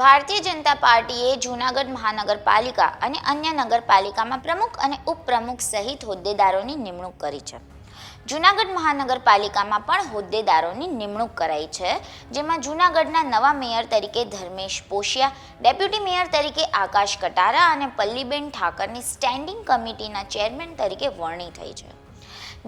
ભારતીય જનતા પાર્ટીએ જૂનાગઢ મહાનગરપાલિકા અને અન્ય નગરપાલિકામાં પ્રમુખ અને ઉપપ્રમુખ સહિત હોદ્દેદારોની નિમણૂક કરી છે. જૂનાગઢ મહાનગરપાલિકામાં પણ હોદ્દેદારોની નિમણૂક કરાઈ છે, જેમાં જૂનાગઢના નવા મેયર તરીકે ધર્મેશ પોશિયા, ડેપ્યુટી મેયર તરીકે આકાશ કટારા અને પલ્લીબેન ઠાકરની સ્ટેન્ડિંગ કમિટીના ચેરમેન તરીકે વરણી થઈ છે.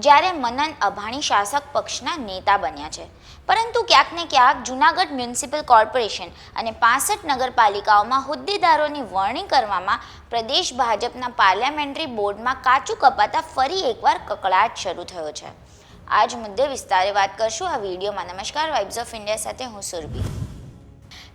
જ્યારે મનન અભાણી શાસક પક્ષના નેતા બન્યા છે. પરંતુ ક્યાંક ને ક્યાંક જૂનાગઢ મ્યુનિસિપલ કોર્પોરેશન અને પાસઠ નગરપાલિકાઓમાં હોદ્દેદારોની વરણી કરવામાં પ્રદેશ ભાજપના પાર્લામેન્ટરી બોર્ડમાં કાચું કપાતા ફરી એકવાર કકળાટ શરૂ થયો છે. આજ મુદ્દે વિસ્તારે વાત કરશું. આ વિડીયોમાં નમસ્કાર. વાઇબ્સ ઓફ ઇન્ડિયા સાથે હું સુરભી.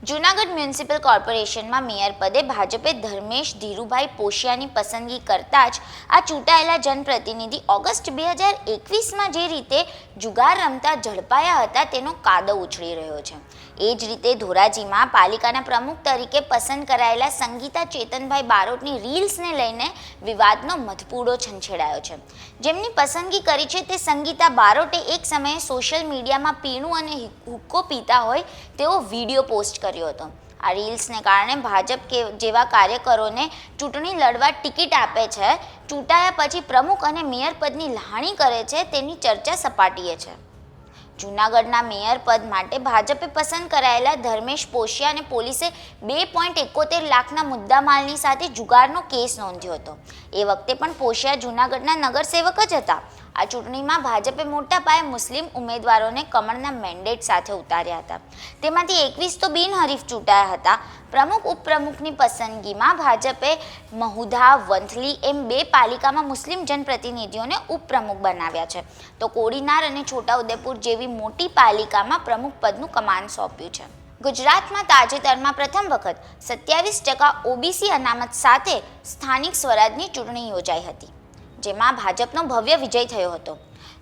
જૂનાગઢ મ્યુનિસિપલ કોર્પોરેશનમાં મેયર પદે ભાજપે ધર્મેશ ધીરુભાઈ પોશિયાની પસંદગી કરતાં જ આ ચૂંટાયેલા જનપ્રતિનિધિ ઓગસ્ટ બે હજાર એકવીસમાં જે રીતે જુગાર રમતા ઝડપાયા હતા, તેનો કાદવ ઉછળી રહ્યો છે. એ જ રીતે ધોરાજીમાં પાલિકાના પ્રમુખ તરીકે પસંદ કરાયેલા સંગીતા ચેતનભાઈ બારોટની રીલ્સને લઈને વિવાદનો મધપૂડો છંછેડાયો છે. જેમની પસંદગી કરી છે તે સંગીતા બારોટે એક સમયે સોશિયલ મીડિયામાં પીણું અને હુક્કો પીતા હોય તેવો વીડિયો પોસ્ટ કર્યો હતો. આ રીલ્સને કારણે ભાજપ કે જેવા કાર્યકરોને ચૂંટણી લડવા ટિકિટ આપે છે, ચૂંટાયા પછી પ્રમુખ અને મેયર પદની લહાણી કરે છે, તેની ચર્ચા સપાટીએ છે. જૂનાગઢના મેયર પદ માટે ભાજપે પસંદ કરાયેલા ધર્મેશ પોશિયા અને પોલીસે બે પોઈન્ટ એકોતેર લાખના મુદ્દામાલની સાથે જુગારનો કેસ નોંધ્યો હતો. એ વખતે પણ પોશિયા જૂનાગઢના નગરસેવક જ હતા. આ ચૂંટણીમાં ભાજપે મોટા પાયે મુસ્લિમ ઉમેદવારોને કમળના મેન્ડેટ સાથે ઉતાર્યા હતા. તેમાંથી એકવીસ તો બિનહરીફ ચૂંટાયા હતા. પ્રમુખ, ઉપપ્રમુખની પસંદગીમાં ભાજપે મહુધા, વંથલી એમ બે પાલિકામાં મુસ્લિમ જનપ્રતિનિધિઓને ઉપપ્રમુખ બનાવ્યા છે. તો કોડીનાર અને છોટાઉદેપુર જેવી મોટી પાલિકામાં પ્રમુખ પદનું કમાન સોંપ્યું છે. ગુજરાતમાં તાજેતરમાં પ્રથમ વખત સત્યાવીસ ટકા ઓબીસી અનામત સાથે સ્થાનિક સ્વરાજની ચૂંટણી યોજાઈ હતી. જેમાં ભાજપનો ભવ્ય વિજય થયો હતો.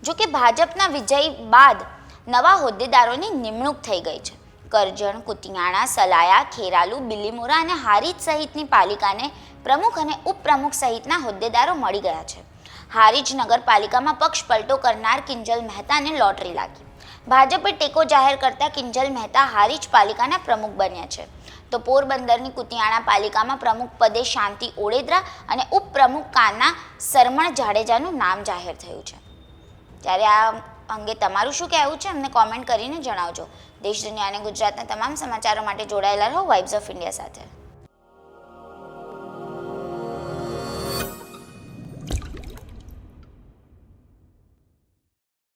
જો કે ભાજપના વિજય બાદ નવા હોદ્દેદારોની નિમણૂક થઈ ગઈ છે. કરજણ, કુતિયાણા, સલાયા, ખેરાલુ, બિલીમોરા અને હારીજ સહિતની પાલિકાને પ્રમુખ અને ઉપપ્રમુખ સહિતના હોદ્દેદારો મળી ગયા છે. હારીજ નગરપાલિકામાં પક્ષ પલટો કરનાર કિંજલ મહેતાને લોટરી લાગી. ભાજપે ટેકો જાહેર કરતા કિંજલ મહેતા હારીજ પાલિકાના પ્રમુખ બન્યા છે. તો પોરબંદરની કુતિયાણા પાલિકામાં પ્રમુખ પદે શાંતિ ઓડેદરા અને ઉપપ્રમુખ કાના સરમણ જાડેજાનું નામ જાહેર થયું છે. ત્યારે આ અંગે તમારું શું કહેવું છે? અમને કોમેન્ટ કરીને જણાવજો. દેશ, દુનિયા અને ગુજરાતના તમામ સમાચારો માટે જોડાયેલા રહો. વાઇબ્સ ઓફ ઇન્ડિયા સાથે.